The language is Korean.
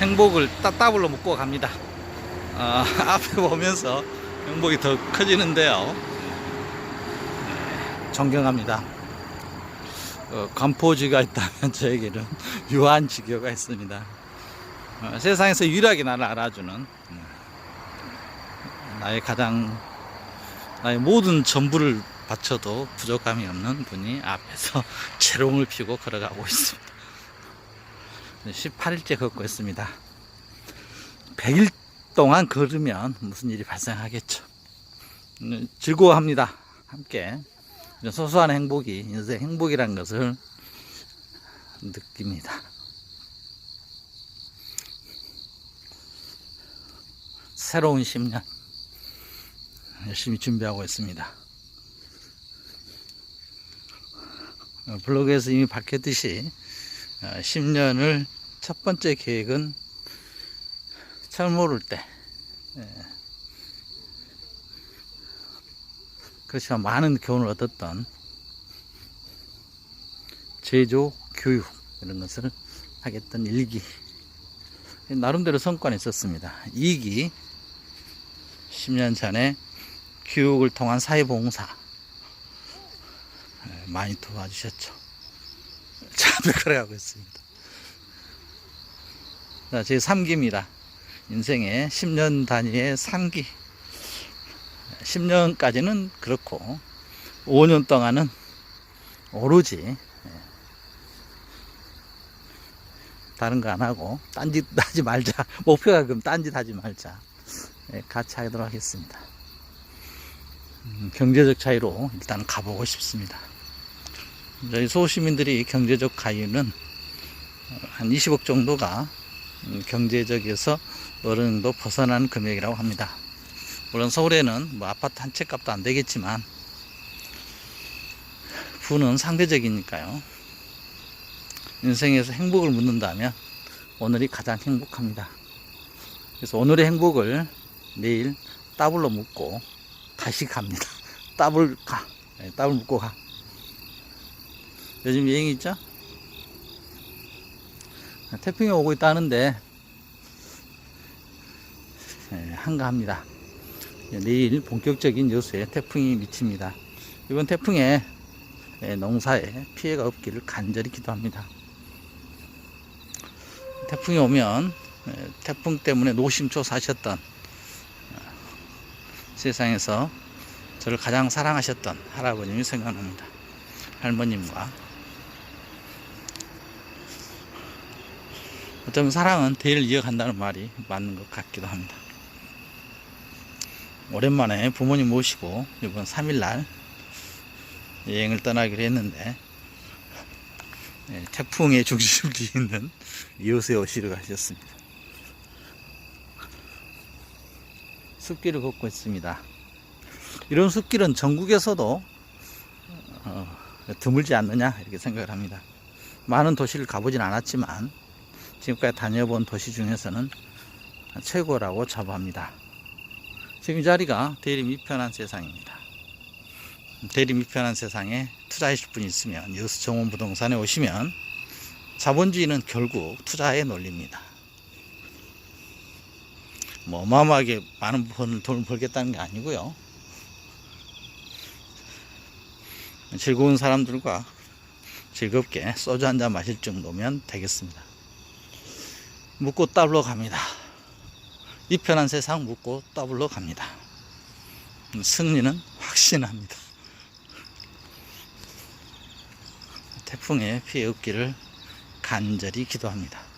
행복을 따, 따블로 묶고 갑니다. 아, 앞에 보면서 행복이 더 커지는데요. 네, 존경합니다. 어, 간포지가 있다면 저에게는 유한 지교가 있습니다. 어, 세상에서 유일하게 나를 알아주는 음, 나의 가장 나의 모든 전부를 바쳐도 부족함이 없는 분이 앞에서 재롱을 피고 걸어가고 있습니다. 18일째 걷고 있습니다. 100일 동안 걸으면 무슨 일이 발생하겠죠. 음, 즐거워합니다. 함께 소소한 행복이 인생 행복이라는 것을 느낍니다. 새로운 10년 열심히 준비하고 있습니다. 어, 블로그에서 이미 밝혔듯이 10년을 첫 번째 계획은 철 모를 때 예. 그렇지만 많은 교훈을 얻었던 제조 교육 이런 것을 하겠던 일기 나름대로 성과는 있었습니다. 2기 10년 전에 교육을 통한 사회봉사 예, 많이 도와주셨죠. 잘 걸어가고 있습니다. 자, 제 3기입니다. 인생의 10년 단위의 3기. 10년까지는 그렇고, 5년 동안은 오로지, 예, 다른 거 안 하고, 딴짓 하지 말자. 목표가 그럼 딴짓 하지 말자. 예, 같이 하도록 하겠습니다. 음, 경제적 차이로 일단 가보고 싶습니다. 저희 소시민들이 경제적 가유는 한 20억 정도가 음, 경제적에서 어느 정도 벗어난 금액이라고 합니다. 물론 서울에는 뭐 아파트 한 채 값도 안 되겠지만 부는 상대적이니까요. 인생에서 행복을 묻는다면 오늘이 가장 행복합니다. 그래서 오늘의 행복을 내일 더블로 묻고 다시 갑니다. 더블 가. 네, 더블 묻고 가. 요즘 유행이 있죠? 태풍이 오고 있다는데 예, 한가합니다. 내일 본격적인 여수에 태풍이 미칩니다. 이번 태풍에 예, 농사에 피해가 없기를 간절히 기도합니다. 태풍이 오면 예, 태풍 때문에 노심초 사셨던 어, 세상에서 저를 가장 사랑하셨던 할아버님이 생각납니다. 할머님과 어쩌면 사랑은 대를 이어간다는 말이 맞는 것 같기도 합니다. 오랜만에 부모님 모시고 이번 3일날 여행을 떠나기로 했는데 예, 태풍의 중심을 잇는 이웃에 오시러 가셨습니다. 숲길을 걷고 있습니다. 이런 숲길은 전국에서도 어, 드물지 않느냐 이렇게 생각을 합니다. 많은 도시를 가보진 않았지만 지금까지 다녀본 도시 중에서는 최고라고 자부합니다. 지금 이 자리가 대리 미편한 세상입니다. 대리 미편한 세상에 투자하실 분이 있으면 여수 정원 부동산에 오시면 자본주의는 결국 투자의 논리입니다. 뭐 어마어마하게 많은 돈을 벌겠다는 게 아니고요. 즐거운 사람들과 즐겁게 소주 한 잔 마실 정도면 되겠습니다. 묵고 따블로 갑니다. 이 편한 세상 묵고 따블로 갑니다. 승리는 확신합니다. 태풍에 피해 없기를 간절히 기도합니다.